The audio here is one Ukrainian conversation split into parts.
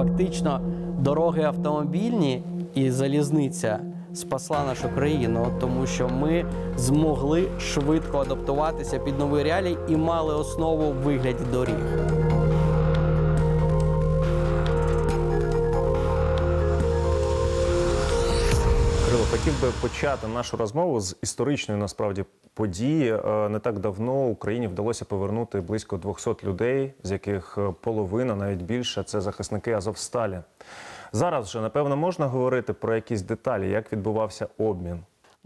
Фактично, дороги автомобільні і залізниця спасла нашу країну, тому що ми змогли швидко адаптуватися під нові реалії і мали основу в вигляді доріг. Хотів би почати нашу розмову з історичної насправді події. Е, Не так давно Україні вдалося повернути близько 200 людей, з яких е, половина, навіть більше, це захисники Азовсталі. Зараз вже напевно можна говорити про якісь деталі, як відбувався обмін.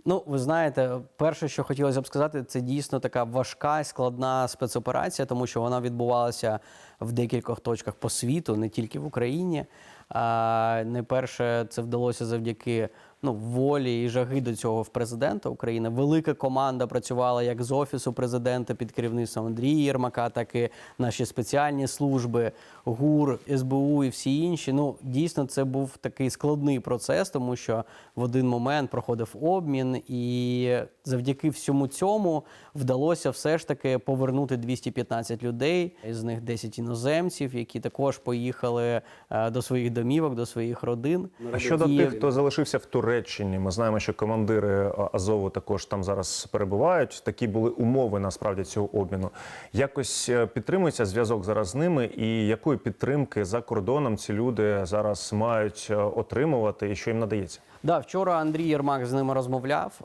Ну, ви знаєте, перше, що хотілося б сказати, це дійсно така важка і складна спецоперація, тому що вона відбувалася в декількох точках по світу, не тільки в Україні. А, найперше, це вдалося завдяки ну, волі і жаги до цього в президента України. Велика команда працювала як з офісу президента під керівництвом Андрія Єрмака, так і наші спеціальні служби, ГУР, СБУ і всі інші. Ну, дійсно, це був такий складний процес, тому що в один момент проходив обмін, і завдяки всьому цьому вдалося все ж таки повернути 215 людей, з них 10 іноземців, які також поїхали е, до своїх домівок, до своїх родин. А щодо І- тих, хто залишився в Туреччині, ми знаємо, що командири Азову також там зараз перебувають. Такі були умови насправді цього обміну. Якось е, підтримується зв'язок зараз з ними, і якої підтримки за кордоном ці люди зараз мають е, отримувати, і що їм надається? Да, вчора Андрій Єрмак з ними розмовляв.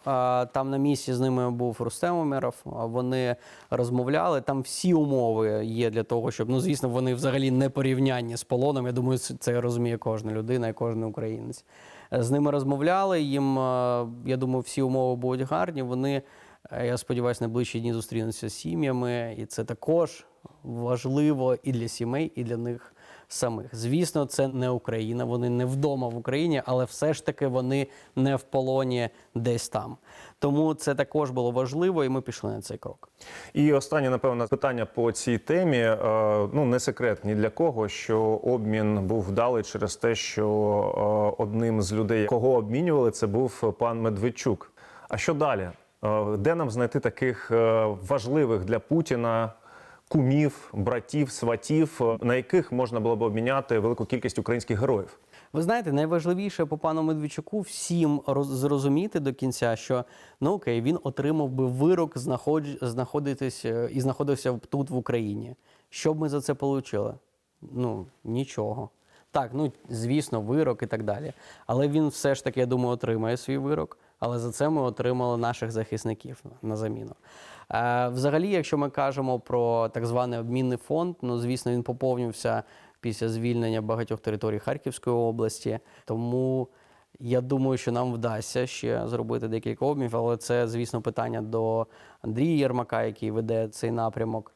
Там на місці з ними був Рустем Умєров. А Вони розмовляли. Там всі умови є для того, щоб ну звісно, вони взагалі не порівнянні з полоном. Я думаю, це розуміє кожна людина і кожен українець. З ними розмовляли. Їм я думаю, всі умови будуть гарні. Вони е, я сподіваюся, найближчі дні зустрінуться з сім'ями, і це також важливо і для сімей, і для них самих. Звісно, це не Україна, вони не вдома в Україні, але все ж таки вони не в полоні десь там. Тому це також було важливо, і ми пішли на цей крок. І останнє, напевно, питання по цій темі. Е, Ну не секрет ні для кого, що обмін був вдалий через те, що е, одним з людей, кого обмінювали, це був пан Медведчук. А що далі? Е, Де нам знайти таких важливих для Путіна? Кумів, братів, сватів, е, на яких можна було б обміняти велику кількість українських героїв? Ви знаєте, найважливіше по пану Медведчуку всім зрозуміти до кінця, що ну окей, він отримав би вирок знаходж... знаходитись е, і знаходився тут в Україні. Що б ми за це отримали? Ну нічого. Так, ну звісно, вирок і так далі. Але він все ж таки, я думаю, отримає свій вирок. Але за це ми отримали наших захисників на заміну. Е, взагалі, якщо ми кажемо про так званий обмінний фонд, ну звісно, він поповнився після звільнення багатьох територій Харківської області. Тому я думаю, що нам вдасться ще зробити декілька обмінів, але це, звісно, питання до Андрія Єрмака, який веде цей напрямок.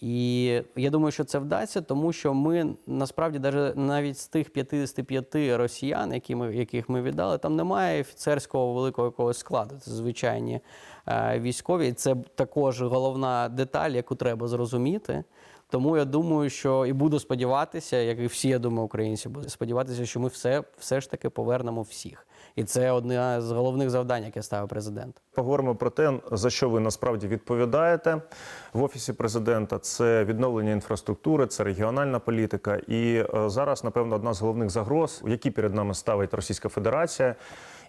І я думаю, що це вдасться, тому що ми насправді навіть з тих 55 росіян, які ми, яких ми віддали, там немає офіцерського великого якогось складу. Це звичайні е, військові. Це також головна деталь, яку треба зрозуміти. Тому я думаю, що і буду сподіватися, як і всі, я думаю, українці будуть сподіватися, що ми все, все ж таки повернемо всіх. І це одне з головних завдань, яке ставив президент. Поговоримо про те, за що ви насправді відповідаєте в офісі президента. Це відновлення інфраструктури, це регіональна політика. І е, зараз, напевно, одна з головних загроз, які перед нами ставить Російська Федерація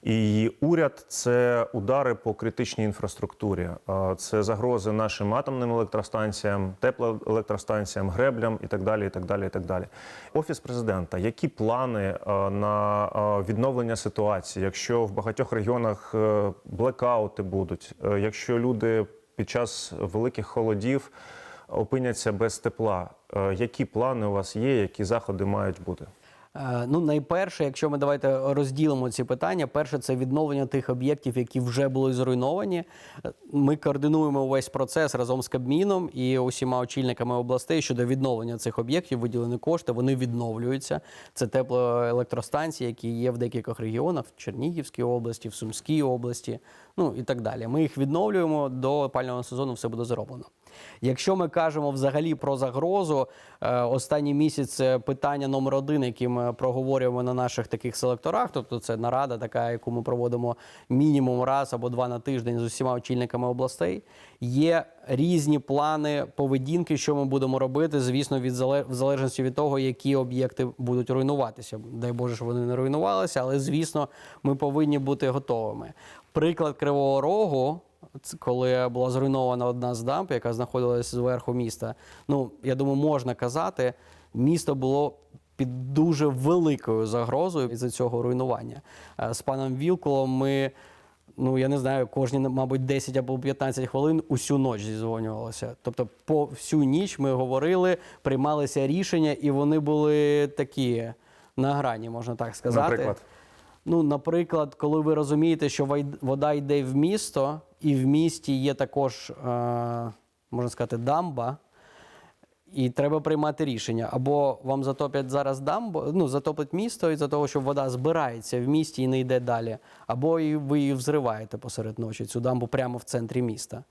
і її уряд, це удари по критичній інфраструктурі. Це загрози нашим атомним електростанціям, теплоелектростанціям, греблям і так далі. І так далі, і так далі. Офіс президента, які плани е, на е, відновлення ситуації, якщо в багатьох регіонах е, блекаути будуть, якщо люди під час великих холодів опиняться без тепла, які плани у вас є, які заходи мають бути? Е, Ну, найперше, якщо ми давайте розділимо ці питання, перше це відновлення тих об'єктів, які вже були зруйновані. Е, Ми координуємо увесь процес разом з Кабміном і усіма очільниками областей щодо відновлення цих об'єктів. Виділені кошти, вони відновлюються. Це теплоелектростанції, які є в декількох регіонах в Чернігівській області, в Сумській області, ну і так далі. Ми їх відновлюємо до опалювального сезону. Все буде зроблено. Якщо ми кажемо взагалі про загрозу, е, останній місяць питання номер один, яке ми проговорюємо на наших таких селекторах. Тобто це нарада, така, яку ми проводимо мінімум раз або два на тиждень з усіма очільниками областей. Є різні плани поведінки, що ми будемо робити, звісно, від в залежності від того, які об'єкти будуть руйнуватися. Дай Боже, щоб вони не руйнувалися, але звісно, ми повинні бути готовими. Приклад Кривого Рогу. Коли була зруйнована одна з дамб, яка знаходилася зверху міста. Ну я думаю, можна казати, місто було під дуже великою загрозою із-за цього руйнування. Е, З паном Вілколом ми, ну я не знаю, кожні, мабуть, 10 або 15 хвилин усю ніч зізвонювалися. Тобто, по всю ніч ми говорили, приймалися рішення, і вони були такі на грані, можна так сказати. Наприклад? Ну, наприклад, коли ви розумієте, що вода йде в місто, і в місті є також, е, можна сказати, дамба, і треба приймати рішення. Або вам затоплять зараз дамбу, ну, затоплять місто із-за того, що вода збирається в місті і не йде далі. Або ви її взриваєте посеред ночі, цю дамбу прямо в центрі міста.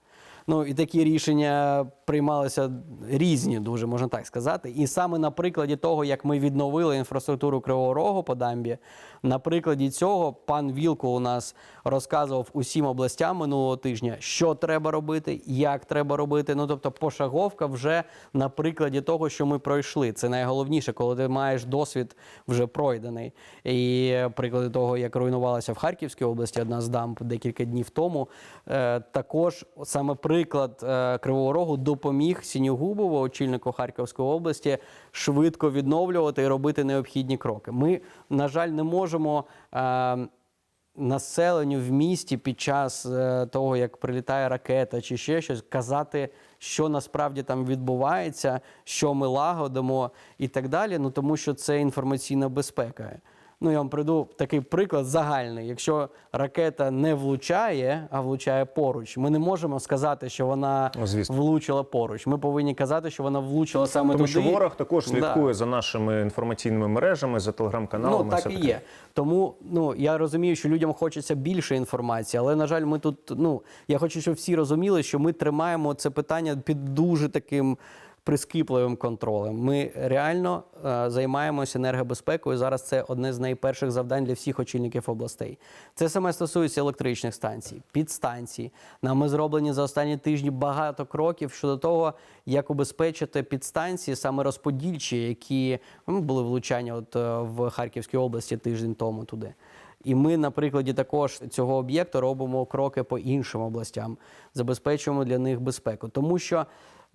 Ну і такі рішення приймалися різні, дуже можна так сказати. І саме на прикладі того, як ми відновили інфраструктуру Кривого Рогу по дамбі, на прикладі цього пан Вілко у нас розказував усім областям минулого тижня, що треба робити, як треба робити. Ну тобто, пошаговка вже на прикладі того, що ми пройшли. Це найголовніше, коли ти маєш досвід вже пройдений. І приклади того, як руйнувалася в Харківській області одна з дамб декілька днів тому. Е, також саме приклад е, Кривого Рогу допоміг Сінігубову, очільнику Харківської області, швидко відновлювати і робити необхідні кроки. Ми, на жаль, не можемо. Е, Населенню в місті під час е, того, як прилітає ракета чи ще щось, казати, що насправді там відбувається, що ми лагодимо і так далі. Ну тому що це інформаційна безпека. Ну, я вам приведу такий приклад загальний. Якщо ракета не влучає, а влучає поруч, ми не можемо сказати, що вона Ну, звісно. влучила поруч. Ми повинні казати, що вона влучила саме Тому туди. що ворог також Да. слідкує за нашими інформаційними мережами, за телеграм-каналами. Ну, так і таке. є. Тому ну я розумію, що людям хочеться більше інформації, але на жаль, ми тут. Ну я хочу, щоб всі розуміли, що ми тримаємо це питання під дуже таким прискіпливим контролем. Ми реально е, займаємося енергобезпекою. Зараз це одне з найперших завдань для всіх очільників областей. Це саме стосується електричних станцій, підстанцій. Нами зроблені за останні тижні багато кроків щодо того, як убезпечити підстанції, саме розподільчі, які ну, були влучання от е, в Харківській області тиждень тому туди. І ми на прикладі також цього об'єкту робимо кроки по іншим областям, забезпечуємо для них безпеку. Тому що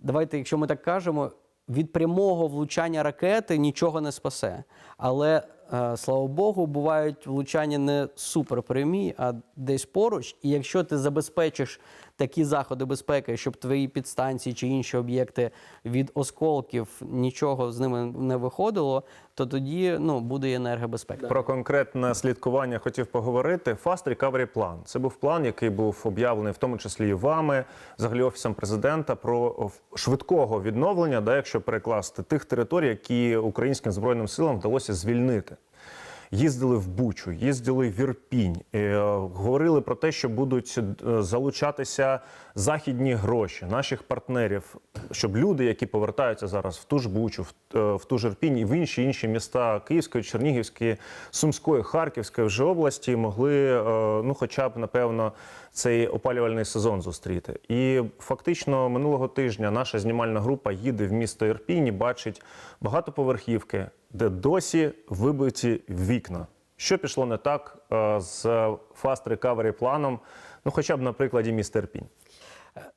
давайте, якщо ми так кажемо, від прямого влучання ракети нічого не спасе. Але е, слава Богу, бувають влучання не суперпрямі, а десь поруч. І якщо ти забезпечиш такі заходи безпеки, щоб твої підстанції чи інші об'єкти від осколків нічого з ними не виходило, то тоді ну буде і енергобезпека. Про конкретне слідкування хотів поговорити. Fast Recovery Plan. Це був план, який був об'явлений в тому числі і вами, взагалі офісом президента, про швидкого відновлення, да, якщо перекласти тих територій, які українським збройним силам вдалося звільнити. Їздили в Бучу, їздили в Ірпінь, е, говорили про те, що будуть е, залучатися західні гроші наших партнерів, щоб люди, які повертаються зараз в ту ж Бучу, в, е, в ту ж Ірпінь і в інші інші міста Київської, Чернігівської, Сумської, Харківської вже області, могли, ну, хоча б напевно, цей опалювальний сезон зустріти. І фактично минулого тижня наша знімальна група їде в місто Ірпіні, бачить багатоповерхівки, де досі вибиті вікна. Що пішло не так е, з фаст рекавері планом, ну хоча б на прикладі міста Ірпінь.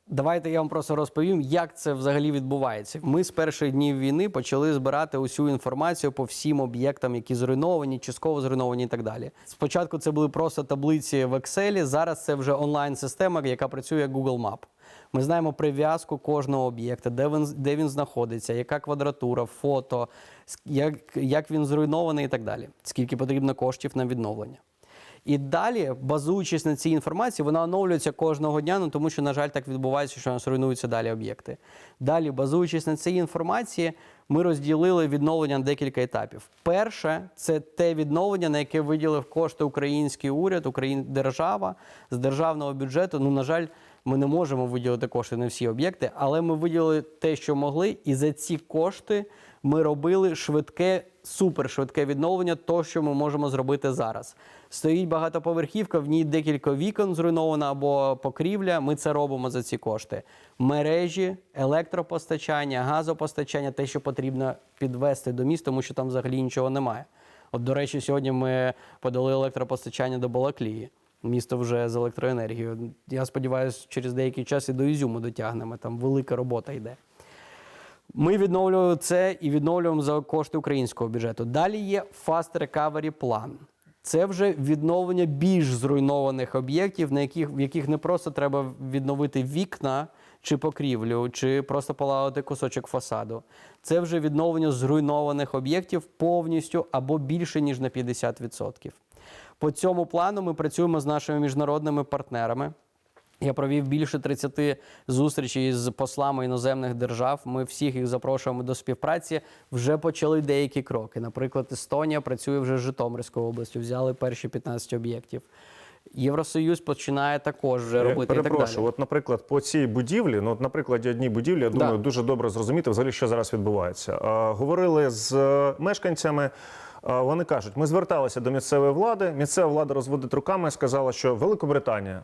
Давайте я вам просто розповім, як це взагалі відбувається. Ми з перших днів війни почали збирати усю інформацію по всім об'єктам, які зруйновані, частково зруйновані і так далі. Спочатку це були просто таблиці в Excel, зараз це вже онлайн-система, яка працює як Google Map. Ми знаємо прив'язку кожного об'єкта, де він, де він знаходиться, яка квадратура, фото, як, як він зруйнований і так далі. Скільки потрібно коштів на відновлення. І далі, базуючись на цій інформації, вона оновлюється кожного дня, ну тому що, на жаль, так відбувається, що у нас руйнуються далі об'єкти. Далі, базуючись на цій інформації, ми розділили відновлення на декілька етапів. Перше це те відновлення, на яке виділив кошти український уряд, Україн... держава з державного бюджету. Ну, на жаль, Ми не можемо виділити кошти на всі об'єкти, але ми виділили те, що могли, і за ці кошти ми робили швидке, супершвидке відновлення, то, що ми можемо зробити зараз. Стоїть багатоповерхівка, в ній декілька вікон зруйновано або покрівля. Ми це робимо за ці кошти. Мережі, електропостачання, газопостачання, те, що потрібно підвести до міста, тому що там взагалі нічого немає. От, до речі, сьогодні ми подали електропостачання до Балаклії. Місто вже з електроенергією. Я сподіваюся, через деякий час і до Ізюму дотягнемо. Там велика робота йде. Ми відновлюємо це і відновлюємо за кошти українського бюджету. Далі є Fast Recovery план. Це вже відновлення більш зруйнованих об'єктів, на яких, в яких не просто треба відновити вікна чи покрівлю, чи просто полагодити кусочок фасаду. Це вже відновлення зруйнованих об'єктів повністю або більше ніж на 50%. По цьому плану ми працюємо з нашими міжнародними партнерами. Я провів більше 30 зустрічей з послами іноземних держав. Ми всіх їх запрошуємо до співпраці. Вже почали деякі кроки. Наприклад, Естонія працює вже з Житомирською областю, взяли перші 15 об'єктів. Євросоюз починає також вже робити і так далі. от, наприклад, по цій будівлі, ну от, на прикладі одній будівлі, я думаю, Да. дуже добре зрозуміти взагалі, що зараз відбувається. А, говорили з е, мешканцями. Вони кажуть, ми зверталися до місцевої влади. Місцева влада розводить руками, сказала, що Великобританія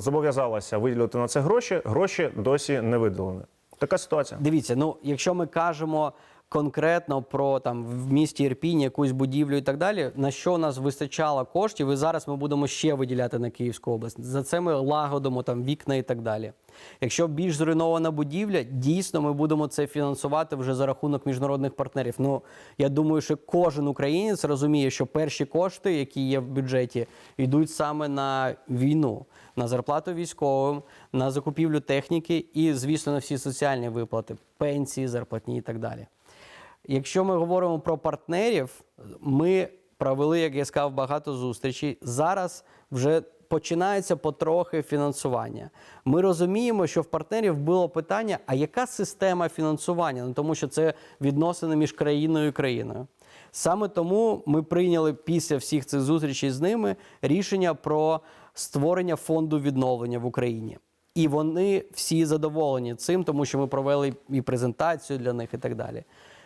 зобов'язалася виділити на це гроші. Гроші досі не виділені. Така ситуація. Дивіться, ну якщо ми кажемо конкретно про там в місті Ірпінь якусь будівлю і так далі, на що у нас вистачало коштів, і зараз ми будемо ще виділяти на Київську область. За це ми лагодимо там вікна і так далі. Якщо більш зруйнована будівля, дійсно ми будемо це фінансувати вже за рахунок міжнародних партнерів. Ну я думаю, що кожен українець розуміє, що перші кошти, які є в бюджеті, йдуть саме на війну, на зарплату військовим, на закупівлю техніки і, звісно, на всі соціальні виплати, пенсії, зарплатні і так далі. Якщо ми говоримо про партнерів, ми провели, як я сказав, багато зустрічей. Зараз вже починається потрохи фінансування. Ми розуміємо, що в партнерів було питання: а яка система фінансування? Ну тому що це відносини між країною і країною. Саме тому ми прийняли після всіх цих зустрічей з ними рішення про створення фонду відновлення в Україні. І вони всі задоволені цим, тому що ми провели і презентацію для них, і так далі.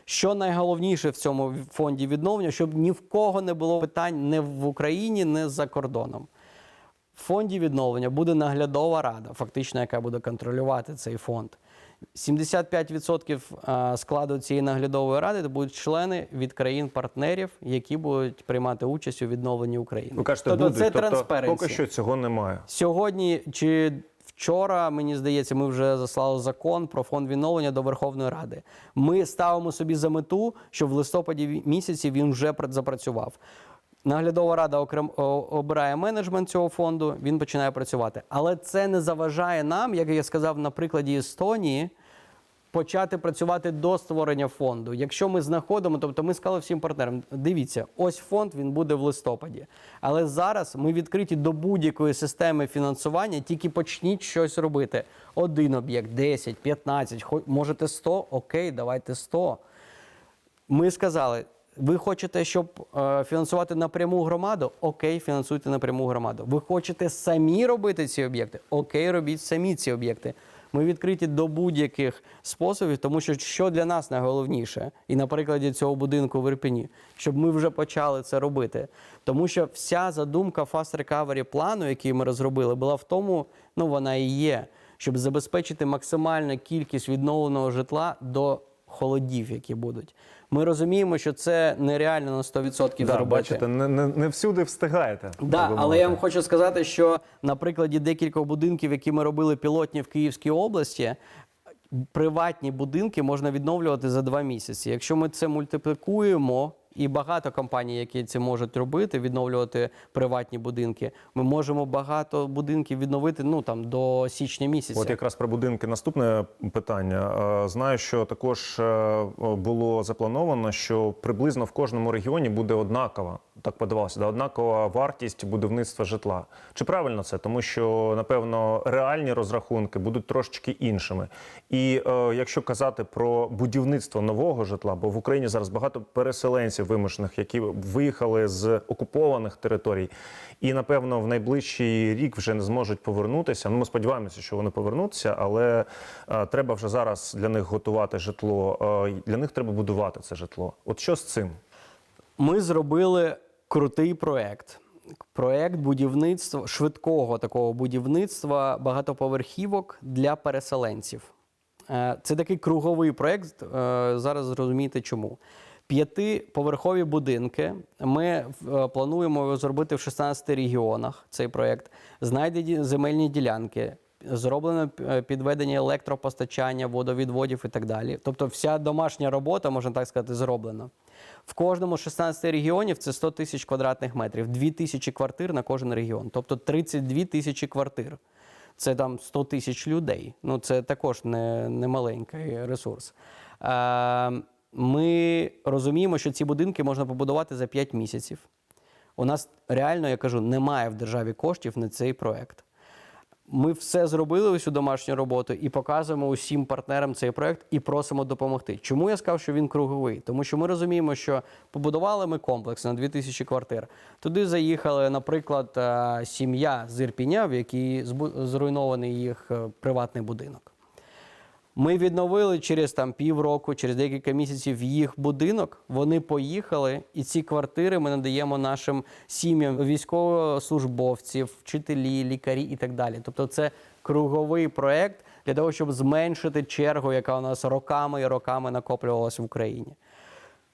Що найголовніше в цьому фонді відновлення, щоб ні в кого не було питань не в Україні, не за кордоном. В фонді відновлення буде наглядова рада, фактично, яка буде контролювати цей фонд. 75% а, складу цієї наглядової ради будуть члени від країн-партнерів, які будуть приймати участь у відновленні України. Ви кажете, тобто будуть, це тобто поки що цього немає. Сьогодні чи вчора, мені здається, ми вже заслали закон про фонд відновлення до Верховної Ради. Ми ставимо собі за мету, що в листопаді місяці він вже пр- запрацював. Наглядова рада окрем обирає менеджмент цього фонду, він починає працювати. Але це не заважає нам, як я сказав на прикладі Естонії, почати працювати до створення фонду. Якщо ми знаходимо, тобто ми сказали всім партнерам, дивіться, ось фонд він буде в листопаді. Але зараз ми відкриті до будь-якої системи фінансування, тільки почніть щось робити. Один об'єкт, 10, 15, хо- можете 100, окей, давайте 100. Ми сказали. Ви хочете, щоб е, фінансувати напряму громаду? Окей, фінансуйте напряму громаду. Ви хочете самі робити ці об'єкти? Окей, робіть самі ці об'єкти. Ми відкриті до будь-яких способів, тому що що для нас найголовніше, і на прикладі цього будинку в Ірпені, щоб ми вже почали це робити. Тому що вся задумка Fast Recovery плану, який ми розробили, була в тому, ну вона і є, щоб забезпечити максимальну кількість відновленого житла до холодів, які будуть. Ми розуміємо, що це нереально на 100% Да, зробити. бачите, не, не, не всюди встигаєте. Да, але я вам хочу сказати, що на прикладі декількох будинків, які ми робили пілотні в Київській області, приватні будинки можна відновлювати за два місяці. Якщо ми це мультиплікуємо, і багато компаній, які це можуть робити, відновлювати приватні будинки, ми можемо багато будинків відновити ну там до січня місяця. От якраз про будинки наступне питання. Е, Знаю, що також е, було заплановано, що приблизно в кожному регіоні буде однакова так подавалося, да, однакова вартість будівництва житла. Чи правильно це? Тому що напевно реальні розрахунки будуть трошечки іншими. І е, якщо казати про будівництво нового житла, бо в Україні зараз багато переселенців вимушених, які виїхали з окупованих територій, і напевно в найближчий рік вже не зможуть повернутися. Ну, ми сподіваємося, що вони повернуться, але е, треба вже зараз для них готувати житло. Е, для них треба будувати це житло. От що з цим? Ми зробили крутий проект. Проект будівництва швидкого такого будівництва багатоповерхівок для переселенців. Е, Це такий круговий проект. е, Зараз зрозумієте чому. П'ятиповерхові будинки. Ми е, плануємо зробити в 16 регіонах. Цей проект. Знайдені земельні ділянки. Зроблено е, підведення електропостачання, водовідводів і так далі. Тобто, вся домашня робота, можна так сказати, зроблена. В кожному з 16 регіонів це 100 тисяч квадратних метрів, 2 тисячі квартир на кожен регіон, тобто 32 тисячі квартир. Це там 100 тисяч людей. Ну це також не, не маленький ресурс. Ми розуміємо, що ці будинки можна побудувати за 5 місяців. У нас реально, я кажу, немає в державі коштів на цей проект. Ми все зробили усю домашню роботу і показуємо усім партнерам цей проект і просимо допомогти. Чому я сказав, що він круговий? Тому що ми розуміємо, що побудували ми комплекс на 2000 квартир. Туди заїхали, наприклад, е, сім'я з Ірпіня, в якій зруйнований їх е, приватний будинок. Ми відновили через там півроку, через декілька місяців їх будинок. Вони поїхали, і ці квартири ми надаємо нашим сім'ям військовослужбовців, вчителі, лікарі і так далі. Тобто, це круговий проект для того, щоб зменшити чергу, яка у нас роками і роками накоплювалася в Україні.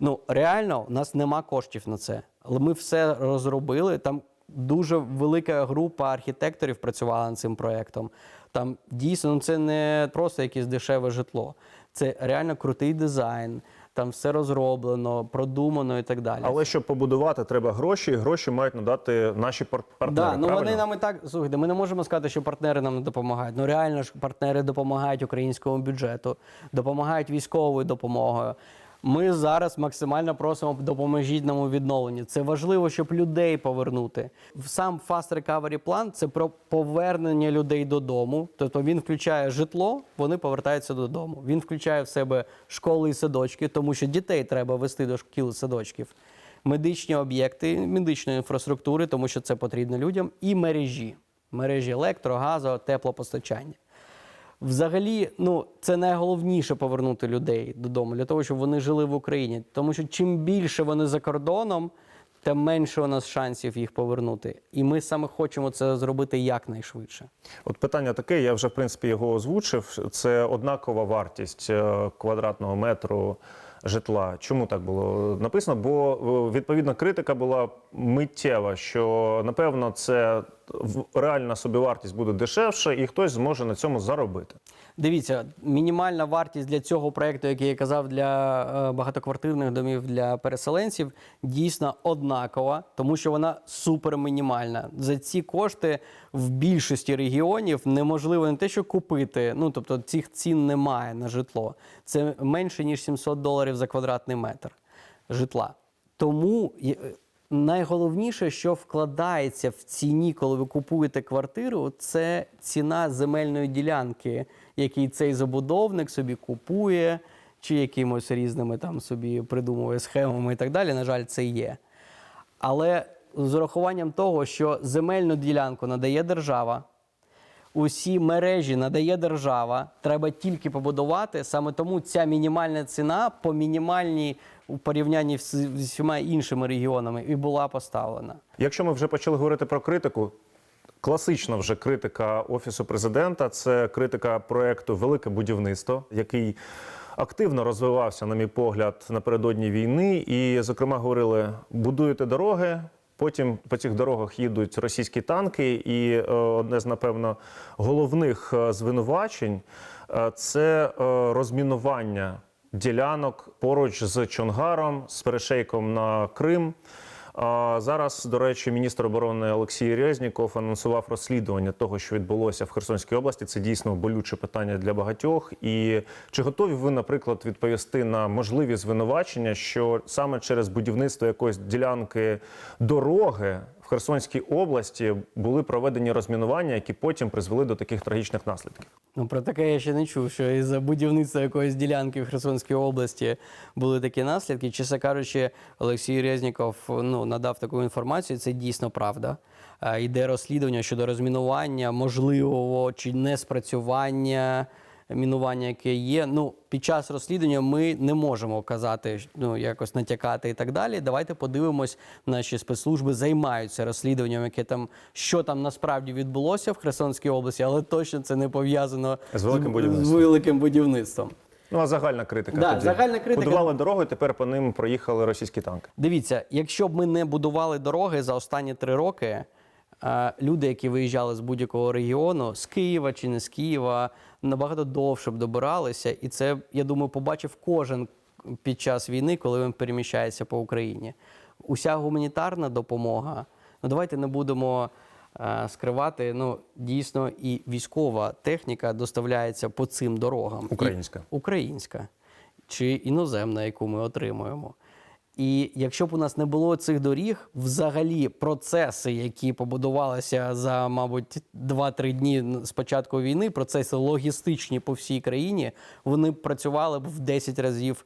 Ну реально, у нас нема коштів на це, але ми все розробили. Там дуже велика група архітекторів працювала над цим проєктом. Там дійсно ну, це не просто якесь дешеве житло, це реально крутий дизайн. Там все розроблено, продумано і так далі. Але щоб побудувати, треба гроші, і гроші мають надати наші партнери. Да, ну правильно? вони нам і так слухайте. Ми не можемо сказати, що партнери нам не допомагають. Ну реально ж партнери допомагають українському бюджету, допомагають військовою допомогою. Ми зараз максимально просимо допоможіть нам у відновленні. Це важливо, щоб людей повернути. Сам Fast Recovery план це про повернення людей додому. Тобто він включає житло, вони повертаються додому. Він включає в себе школи і садочки, тому що дітей треба вести до шкіл і садочків медичні об'єкти, медичної інфраструктури, тому що це потрібно людям, і мережі, мережі електро, газу, теплопостачання. Взагалі, ну це найголовніше повернути людей додому для того, щоб вони жили в Україні. Тому що чим більше вони за кордоном, тим менше у нас шансів їх повернути. І ми саме хочемо це зробити якнайшвидше. От питання таке, я вже в принципі його озвучив. Це однакова вартість е, квадратного метру житла. Чому так було написано? Бо е, відповідна критика була миттєва, що напевно це реальна собівартість буде дешевше, і хтось зможе на цьому заробити. Дивіться, мінімальна вартість для цього проекту, який я казав для е, багатоквартирних домів для переселенців, дійсно однакова, тому що вона супермінімальна. За ці кошти в більшості регіонів неможливо не те, що купити. Ну тобто цих цін немає на житло. Це менше ніж 700 доларів за квадратний метр житла. Тому є- найголовніше, що вкладається в ціні, коли ви купуєте квартиру, це ціна земельної ділянки, який цей забудовник собі купує, чи якимось різними там собі придумує схемами і так далі. На жаль, це є. Але з урахуванням того, що земельну ділянку надає держава, усі мережі надає держава, треба тільки побудувати. Саме тому ця мінімальна ціна по мінімальній у порівнянні з усіма іншими регіонами і була поставлена. Якщо ми вже почали говорити про критику, класична вже критика офісу президента це критика проекту Велике будівництво, який активно розвивався, на мій погляд, напередодні війни. І, зокрема, говорили: будуєте дороги. Потім по цих дорогах їдуть російські танки, і е, одне з напевно головних е, звинувачень е, це розмінування ділянок поруч з Чонгаром, з перешейком на Крим. Зараз, до речі, міністр оборони Олексій Резніков анонсував розслідування того, що відбулося в Херсонській області. Це дійсно болюче питання для багатьох. І чи готові ви, наприклад, відповісти на можливі звинувачення, що саме через будівництво якоїсь ділянки дороги Херсонській області були проведені розмінування, які потім призвели до таких трагічних наслідків? Ну, про таке я ще не чув, що із-за будівництва якоїсь ділянки в Херсонській області були такі наслідки. Чесно кажучи, Олексій Резніков ну, надав таку інформацію, це дійсно правда. Е, Йде розслідування щодо розмінування, можливого чи неспрацювання мінування, яке є. Ну, під час розслідування ми не можемо казати, ну якось натякати і так далі. Давайте подивимось, наші спецслужби займаються розслідуванням, яке там що там насправді відбулося в Херсонській області, але точно це не пов'язано З великим з великим будівництвом. Ну а загальна критика Да, тоді? загальна критика- Будували дорогу, і тепер по ним проїхали російські танки. Дивіться, якщо б ми не будували дороги за останні три роки, люди, які виїжджали з будь-якого регіону, з Києва чи не з Києва, набагато довше б добиралися. І це, я думаю, побачив кожен під час війни, коли він переміщається по Україні. Уся гуманітарна допомога. Ну давайте не будемо е, скривати. Ну дійсно, і військова техніка доставляється по цим дорогам. І- Українська. українська чи іноземна, яку ми отримуємо. І якщо б у нас не було цих доріг, взагалі процеси, які побудувалися за, мабуть, 2-3 дні з початку війни, процеси логістичні по всій країні, вони б працювали б в 10 разів.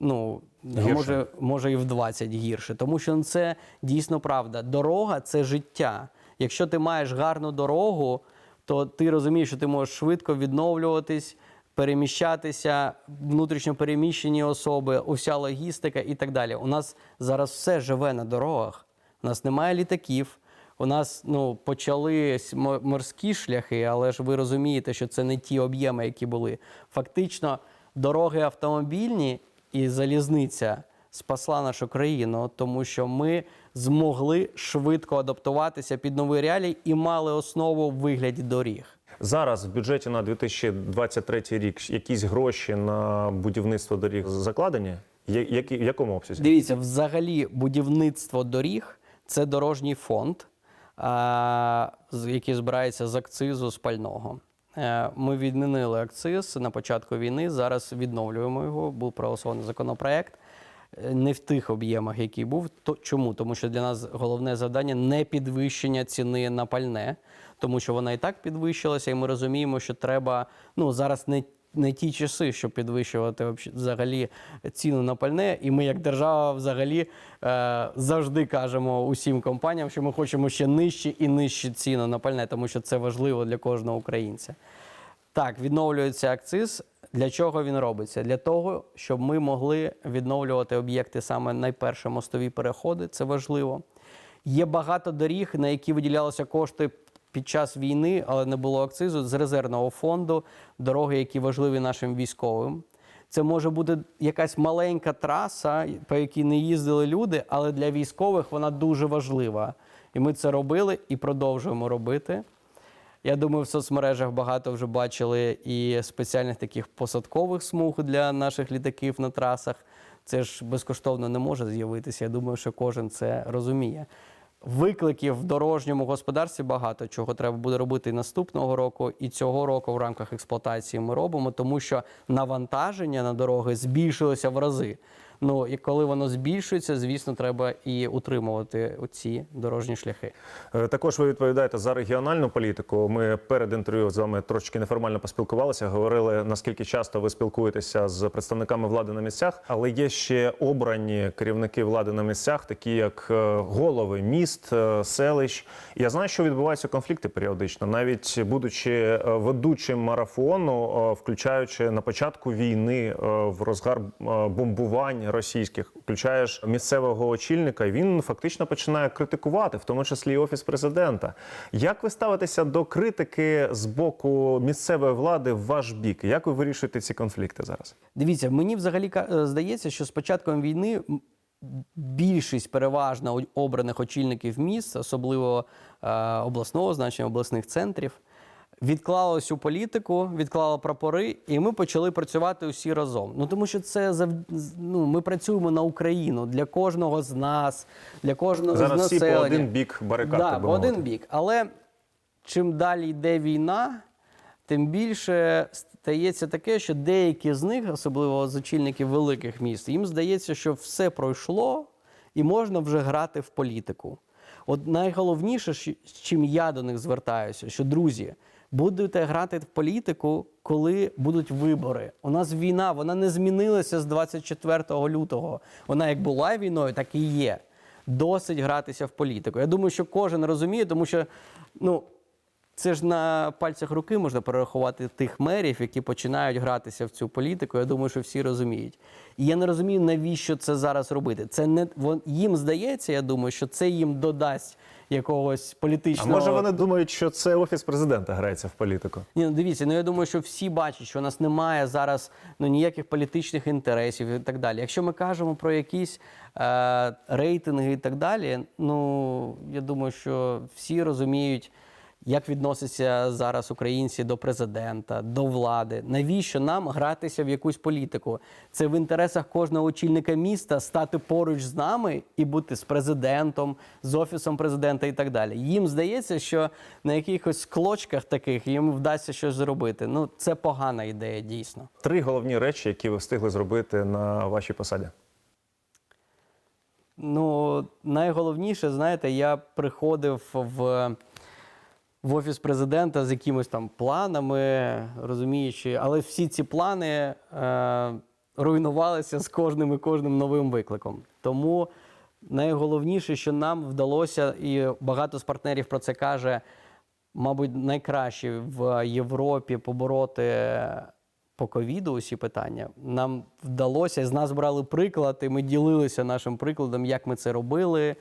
Ну, Гірше. може, може і в 20 гірше. Тому що це дійсно правда. Дорога це життя. Якщо ти маєш гарну дорогу, то ти розумієш, що ти можеш швидко відновлюватись, переміщатися, внутрішньо переміщені особи, уся логістика і так далі. У нас зараз все живе на дорогах. У нас немає літаків. У нас ну почались мо- морські шляхи, але ж ви розумієте, що це не ті об'єми, які були. Фактично, дороги автомобільні і залізниця спасла нашу країну, тому що ми змогли швидко адаптуватися під нові реалії і мали основу в вигляді доріг. Зараз в бюджеті на 2023 рік якісь гроші на будівництво доріг закладені. Які, в якому обсязі? Дивіться, взагалі, будівництво доріг це дорожній фонд, який збирається з акцизу з пального. Е, Ми відмінили акциз на початку війни. Зараз відновлюємо його. Був проголосований законопроект. Е, Не в тих об'ємах, який був. То чому? Тому що для нас головне завдання не підвищення ціни на пальне, тому що вона і так підвищилася, і ми розуміємо, що треба ну зараз не не ті часи, щоб підвищувати взагалі ціну на пальне. І ми, як держава, взагалі е, завжди кажемо усім компаніям, що ми хочемо ще нижчі і нижчі ціни на пальне, тому що це важливо для кожного українця. Так, відновлюється акциз. Для чого він робиться? Для того, щоб ми могли відновлювати об'єкти саме найперше мостові переходи. Це важливо. Є багато доріг, на які виділялися кошти під час війни, але не було акцизу з резервного фонду, дороги, які важливі нашим військовим. Це може бути якась маленька траса, по якій не їздили люди, але для військових вона дуже важлива. І ми це робили і продовжуємо робити. Я думаю, в соцмережах багато вже бачили і спеціальних таких посадкових смуг для наших літаків на трасах. Це ж безкоштовно не може з'явитися. Я думаю, що кожен це розуміє. Викликів в дорожньому господарстві багато чого треба буде робити і наступного року, і цього року в рамках експлуатації ми робимо, тому що навантаження на дороги збільшилося в рази. Ну і коли воно збільшується, звісно, треба і утримувати ці дорожні шляхи. Е, Також ви відповідаєте за регіональну політику. Ми перед інтерв'ю з вами трошки неформально поспілкувалися. Говорили наскільки часто ви спілкуєтеся з представниками влади на місцях, але є ще обрані керівники влади на місцях, такі як е, голови міст, е, селищ. Я знаю, що відбуваються конфлікти періодично, навіть будучи ведучим марафону, включаючи на початку війни в розгар бомбувань російських, включаєш місцевого очільника, він фактично починає критикувати, в тому числі і офіс президента. Як ви ставитеся до критики з боку місцевої влади в ваш бік? Як ви вирішуєте ці конфлікти зараз? Дивіться, мені взагалі е, здається, що з початком війни більшість переважно обраних очільників міст, особливо е, обласного значення, обласних центрів, відклала всю політику, відклала прапори, і ми почали працювати усі разом. Ну тому що це зав... ну, ми працюємо на Україну для кожного з нас, для кожного Зараз з всі по населення. один бік барикад. Так по один бік. Але чим далі йде війна, тим більше стається таке, що деякі з них, особливо з очільників великих міст, їм здається, що все пройшло і можна вже грати в політику. От найголовніше, з чим я до них звертаюся, що друзі, будете грати в політику, коли будуть вибори. У нас війна, вона не змінилася з 24 лютого. Вона як була війною, так і є. Досить гратися в політику. Я думаю, що кожен розуміє, тому що ну, це ж на пальцях руки можна перерахувати тих мерів, які починають гратися в цю політику. Я думаю, що всі розуміють. І я не розумію, навіщо це зараз робити. Це не їм здається, я думаю, що це їм додасть якогось А політичного. може вони думають, що це офіс президента грається в політику? Ні, ну дивіться, ну я думаю, що всі бачать, що у нас немає зараз ну ніяких політичних інтересів і так далі. Якщо ми кажемо про якісь е, рейтинги і так далі, ну я думаю, що всі розуміють. Як відносяться зараз українці до президента, до влади? Навіщо нам гратися в якусь політику? Це в інтересах кожного очільника міста стати поруч з нами і бути з президентом, з офісом президента і так далі. Їм здається, що на якихось клочках таких їм вдасться щось зробити. Ну це погана ідея, дійсно. Три головні речі, які ви встигли зробити на вашій посаді. Ну, найголовніше, знаєте, я приходив в, в офіс президента з якимись там планами, розуміючи, але всі ці плани е, руйнувалися з кожним і кожним новим викликом. Тому найголовніше, що нам вдалося, і багато з партнерів про це каже, мабуть, найкраще в Європі побороти по ковіду усі питання. Нам вдалося, з нас брали приклад, і ми ділилися нашим прикладом, як ми це робили.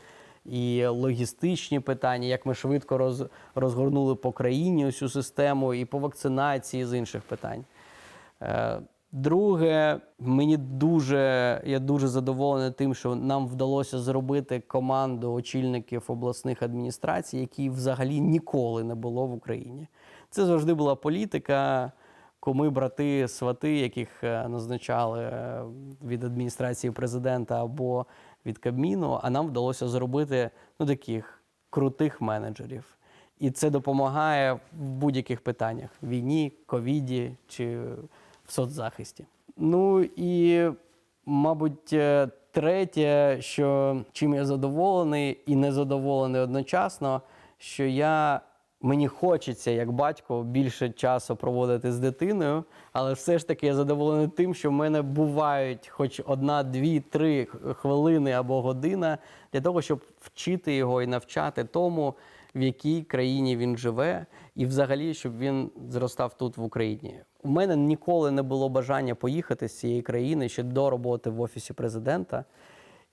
І логістичні питання, як ми швидко роз, розгорнули по країні усю систему, і по вакцинації з інших питань. Е, Друге, мені дуже я дуже задоволений тим, що нам вдалося зробити команду очільників обласних адміністрацій, які взагалі ніколи не було в Україні. Це завжди була політика, куми, брати, свати, яких е, назначали е, від адміністрації президента або від Кабміну. А нам вдалося зробити ну таких крутих менеджерів. І це допомагає в будь-яких питаннях: війні, ковіді чи в соцзахисті. Ну і, мабуть, е, третє, що чим я задоволений і незадоволений одночасно, що я. Мені хочеться, як батько, більше часу проводити з дитиною, але все ж таки я задоволений тим, що в мене бувають хоч одна, дві, три хвилини або година для того, щоб вчити його і навчати тому, в якій країні він живе, і взагалі, щоб він зростав тут в Україні. У мене ніколи не було бажання поїхати з цієї країни ще до роботи в офісі президента.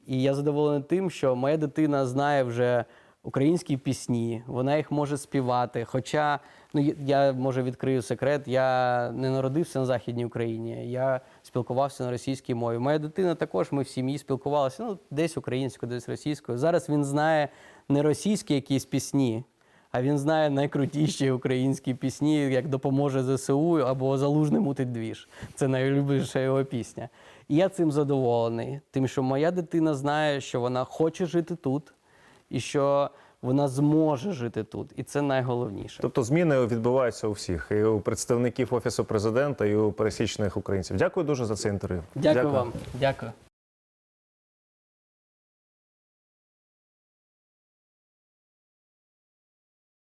І я задоволений тим, що моя дитина знає вже українські пісні, вона їх може співати. Хоча, ну я- може відкрию секрет, я не народився на Західній Україні, я спілкувався на російській мові. Моя дитина також, ми в сім'ї спілкувалися, ну, десь українською, десь російською. Зараз він знає не російські якісь пісні, а він знає найкрутіші українські пісні, як допоможе ЗСУ або залужний мутить двіж. Це найулюбленіша його пісня. І я цим задоволений, тим, що моя дитина знає, що вона хоче жити тут, і що вона зможе жити тут. І це найголовніше. Тобто зміни відбуваються у всіх, і у представників офісу президента, і у пересічних українців. Дякую дуже за це інтерв'ю. Дякую вам. Дякую.